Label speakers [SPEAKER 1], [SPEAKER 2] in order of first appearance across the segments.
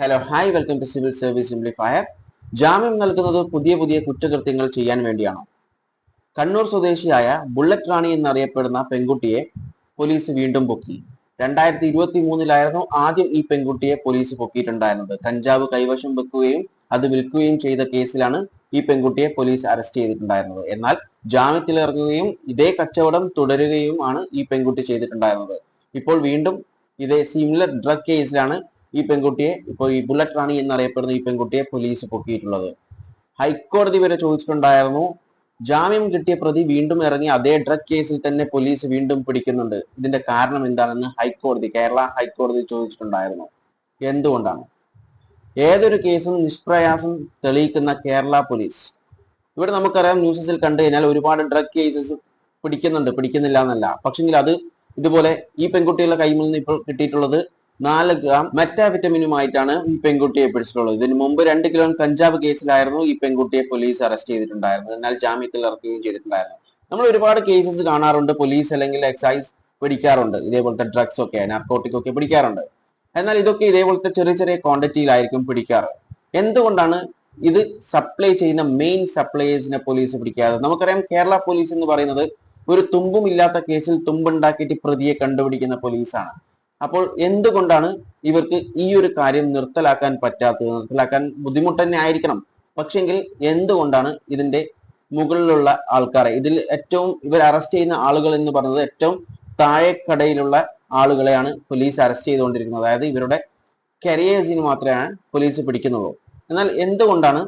[SPEAKER 1] Hello hi welcome to civil service simplifier ജാമ്യം നൽകുന്നത് പുതിയ പുതിയ കുറ്റകൃത്യങ്ങൾ ചെയ്യാൻ വേണ്ടിയാണോ. കണ്ണൂർ സ്വദേശിയായ ബുള്ളറ്റ് റാണി എന്നറിയപ്പെടുന്ന പെൺകുട്ടിയെ പോലീസ് വീണ്ടും പൊക്കി. രണ്ടായിരത്തി ഇരുപത്തി മൂന്നിലായിരുന്നു ആദ്യം ഈ പെൺകുട്ടിയെ പോലീസ് പൊക്കിയിട്ടുണ്ടായിരുന്നത്. കഞ്ചാവ് കൈവശം വെക്കുകയും അത് വിൽക്കുകയും ചെയ്ത കേസിലാണ് ഈ പെൺകുട്ടിയെ പോലീസ് അറസ്റ്റ് ചെയ്തിട്ടുണ്ടായിരുന്നത്. എന്നാൽ ജാമ്യത്തിലിറങ്ങുകയും ഇതേ കച്ചവടം തുടരുകയും ആണ് ഈ പെൺകുട്ടി ചെയ്തിട്ടുണ്ടായിരുന്നത്. ഇപ്പോൾ വീണ്ടും ഇതേ സിമിലർ ഡ്രഗ് കേസിലാണ് ഈ പെൺകുട്ടിയെ ഇപ്പോൾ ഈ ബുള്ളറ്റ് റാണി എന്നറിയപ്പെടുന്ന ഈ പെൺകുട്ടിയെ പോലീസ് പൊക്കിയിട്ടുള്ളത്. ഹൈക്കോടതി വരെ ചോദിച്ചിട്ടുണ്ടായിരുന്നു ജാമ്യം കിട്ടിയ പ്രതി വീണ്ടും ഇറങ്ങി അതേ ഡ്രഗ് കേസിൽ തന്നെ പോലീസ് വീണ്ടും പിടിക്കുന്നുണ്ട്. ഇതിന്റെ കാരണം എന്താണെന്ന് ഹൈക്കോടതി കേരള ഹൈക്കോടതി ചോദിച്ചിട്ടുണ്ടായിരുന്നു. എന്തുകൊണ്ടാണ്? ഏതൊരു കേസും നിഷ്പ്രയാസം തെളിയിക്കുന്ന കേരള പോലീസ് ഇവിടെ നമുക്കറിയാം ന്യൂസസിൽ കണ്ടു കഴിഞ്ഞാൽ ഒരുപാട് ഡ്രഗ് കേസസ് പിടിക്കുന്നുണ്ട് പിടിക്കുന്നില്ല എന്നല്ല. പക്ഷെങ്കിൽ അത് ഇതുപോലെ ഈ പെൺകുട്ടികളുടെ കൈമിൽ നിന്ന് ഇപ്പോൾ കിട്ടിയിട്ടുള്ളത് നാല് ഗ്രാം മെറ്റാവിറ്റമിനുമായിട്ടാണ് ഈ പെൺകുട്ടിയെ പിടിച്ചിട്ടുള്ളത്. ഇതിന് മുമ്പ് രണ്ട് കിലോ കഞ്ചാവ് കേസിലായിരുന്നു ഈ പെൺകുട്ടിയെ പോലീസ് അറസ്റ്റ് ചെയ്തിട്ടുണ്ടായിരുന്നത്. എന്നാൽ ജാമ്യത്തിൽ ഇറക്കുകയും ചെയ്തിട്ടുണ്ടായിരുന്നു. നമ്മൾ ഒരുപാട് കേസസ് കാണാറുണ്ട്. പോലീസ് അല്ലെങ്കിൽ എക്സൈസ് പിടിക്കാറുണ്ട്. ഇതേപോലത്തെ ഡ്രഗ്സ് ഒക്കെ നാർക്കോട്ടിക് ഒക്കെ പിടിക്കാറുണ്ട്. എന്നാൽ ഇതൊക്കെ ഇതേപോലത്തെ ചെറിയ ചെറിയ ക്വാണ്ടിറ്റിയിലായിരിക്കും പിടിക്കാറ്. എന്തുകൊണ്ടാണ് ഇത് സപ്ലൈ ചെയ്യുന്ന മെയിൻ സപ്ലൈയേഴ്സിനെ പോലീസ് പിടിക്കാതെ? നമുക്കറിയാം കേരള പോലീസ് എന്ന് പറയുന്നത് ഒരു തുമ്പും ഇല്ലാത്ത കേസിൽ തുമ്പുണ്ടാക്കിയിട്ട് പ്രതിയെ കണ്ടുപിടിക്കുന്ന പോലീസാണ് അപ്പോൾ എന്തുകൊണ്ടാണ് ഇവർക്ക് ഈ ഒരു കാര്യം നിർത്തലാക്കാൻ പറ്റാത്തത്? നിർത്തലാക്കാൻ ബുദ്ധിമുട്ട് തന്നെ ആയിരിക്കണം. പക്ഷെങ്കിൽ എന്തുകൊണ്ടാണ് ഇതിന്റെ മുകളിലുള്ള ആൾക്കാരെ ഇതിൽ ഏറ്റവും ഇവർ അറസ്റ്റ് ചെയ്യുന്ന ആളുകൾ എന്ന് പറഞ്ഞത് ഏറ്റവും താഴെക്കടയിലുള്ള ആളുകളെയാണ് പോലീസ് അറസ്റ്റ് ചെയ്തുകൊണ്ടിരിക്കുന്നത്. അതായത് ഇവരുടെ കരിയേഴ്സിന് മാത്രമാണ് പോലീസ് പിടിക്കുന്നുള്ളൂ. എന്നാൽ എന്തുകൊണ്ടാണ്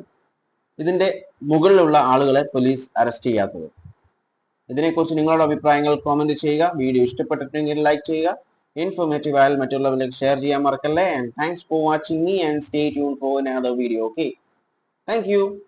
[SPEAKER 1] ഇതിന്റെ മുകളിലുള്ള ആളുകളെ പോലീസ് അറസ്റ്റ് ചെയ്യാത്തത്? ഇതിനെക്കുറിച്ച് നിങ്ങളുടെ അഭിപ്രായങ്ങൾ കോമന്റ് ചെയ്യുക. വീഡിയോ ഇഷ്ടപ്പെട്ടിട്ടുണ്ടെങ്കിൽ ലൈക്ക് ചെയ്യുക. informative I'll material like share and thanks for watching me and stay tuned for another video okay? Thank you.